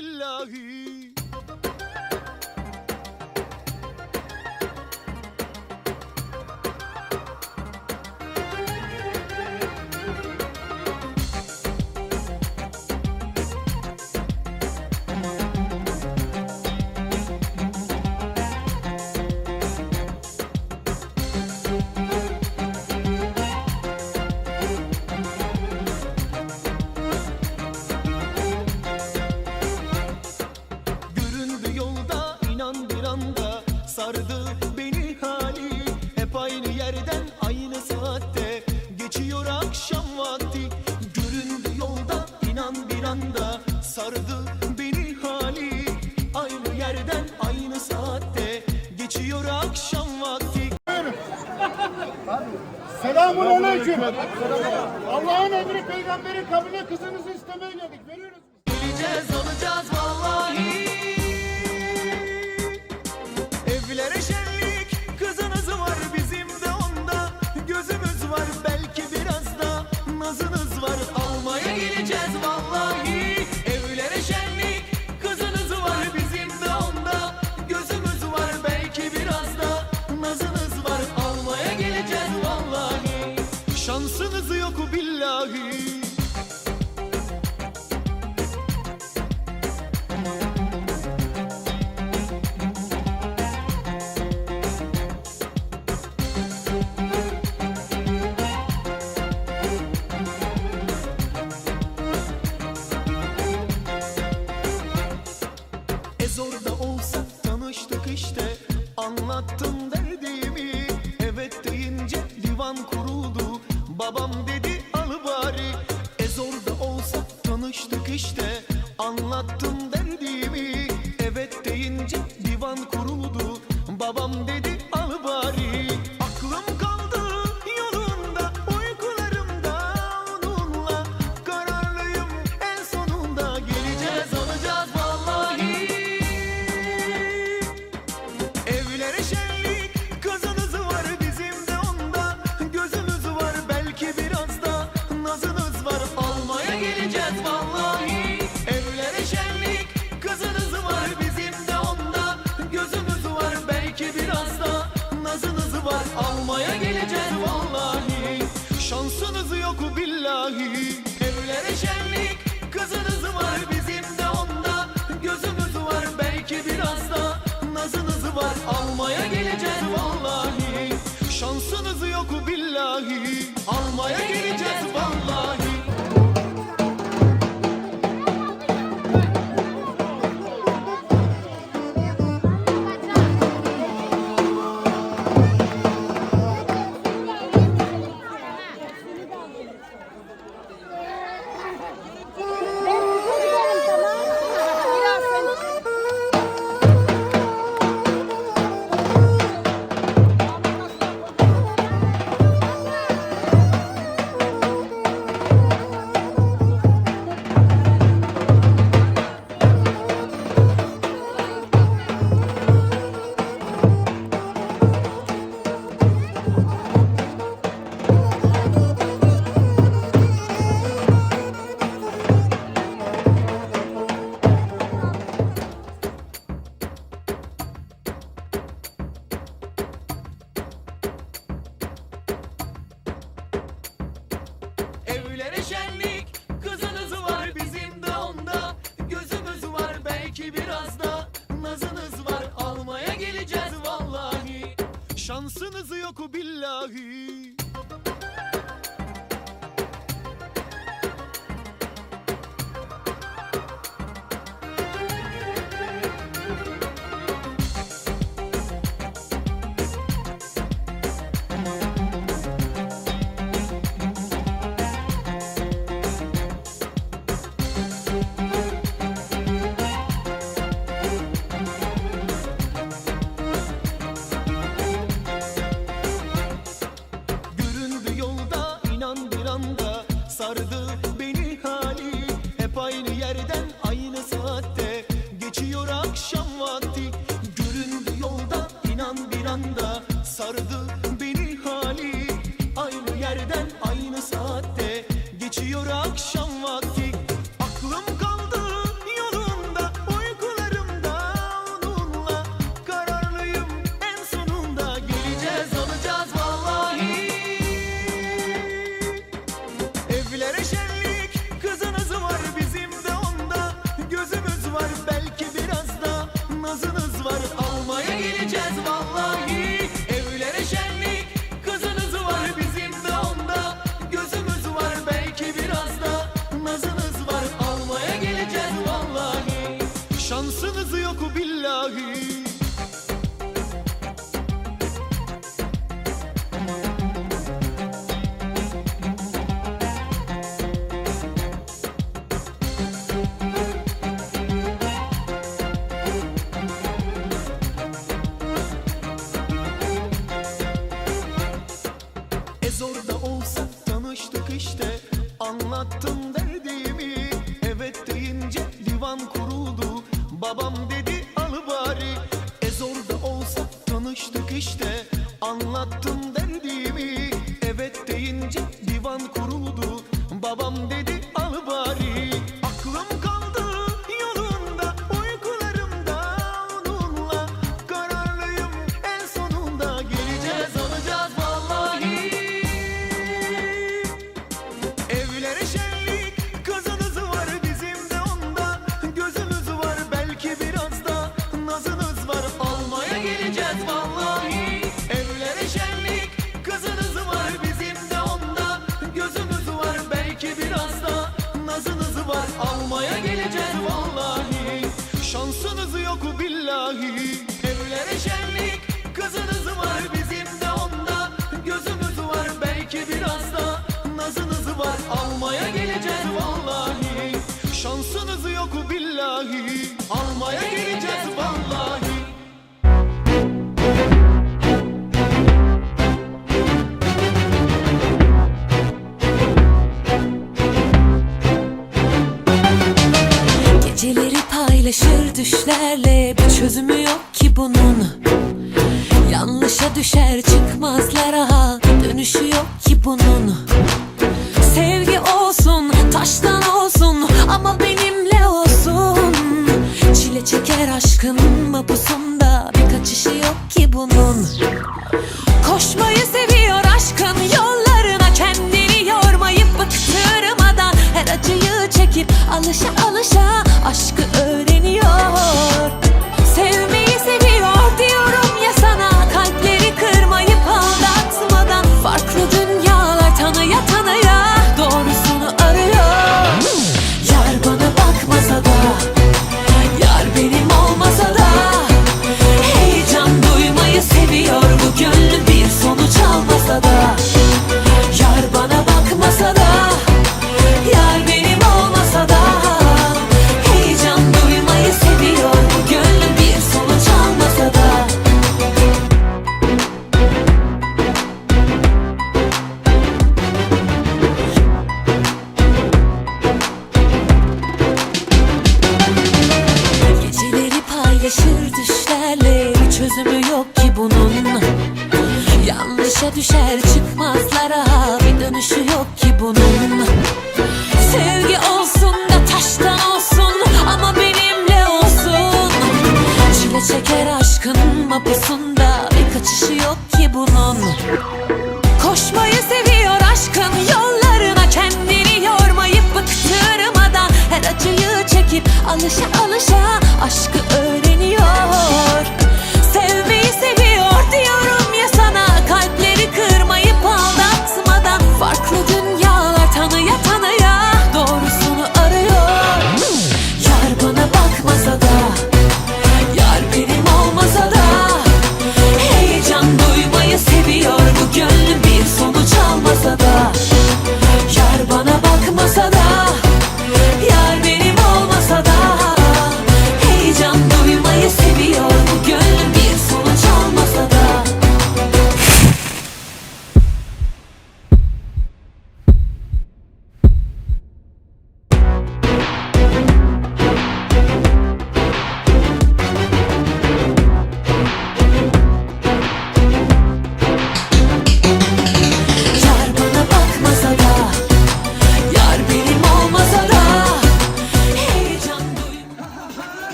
Love you. Selamun aleyküm. Allah'ın emri peygamberin kabine kızınızı istemeye geldik. Veriyoruz. Geleceğiz olacağız vallahi. Anlattım derdimi Evet deyince divan kuruldu. Babam dedi alı bari. E zor da olsa tanıştık işte. Anlattım derdimi Evet deyince divan kuruldu. Babam dedi Almaya geleceğiz vallahi. Şansınız yok billahi. Evlere şenlik Kızınız var bizim de onda. Gözümüz var belki biraz da Nazınız var. Almaya geleceğiz vallahi. Şansınız yok billahi. Almaya geleceğiz Şansınız yok billahi. saatte geçiyor akşam. Şansınız yok billahi. Evlere şenlik çözümü yok ki bunun. Yanlışa düşer Dışa düşer çıkmazlara bir dönüşü yok ki bunun. Sevgi olsun da taştan olsun ama benimle olsun. Çile çeker aşkın mapusunda bir kaçışı yok ki bunun. Koşmayı seviyor aşkın yollarına kendini yormayıp bıktırmadan Her acıyı çekip alışa alışa aşkı öğreniyor.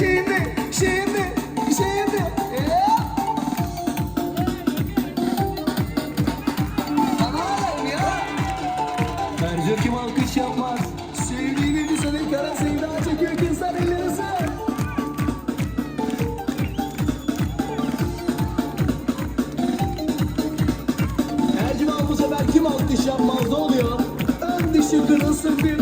Şimdi, şimdi, şimdi. Aman ya. Bence kim alkış yapmaz. Sevdiğini bir kara sevda çekiyor kızlar elleri sığ. Ercüman bu sefer kim alkış yapmaz ne oluyor? Ön dişi kırılsın bir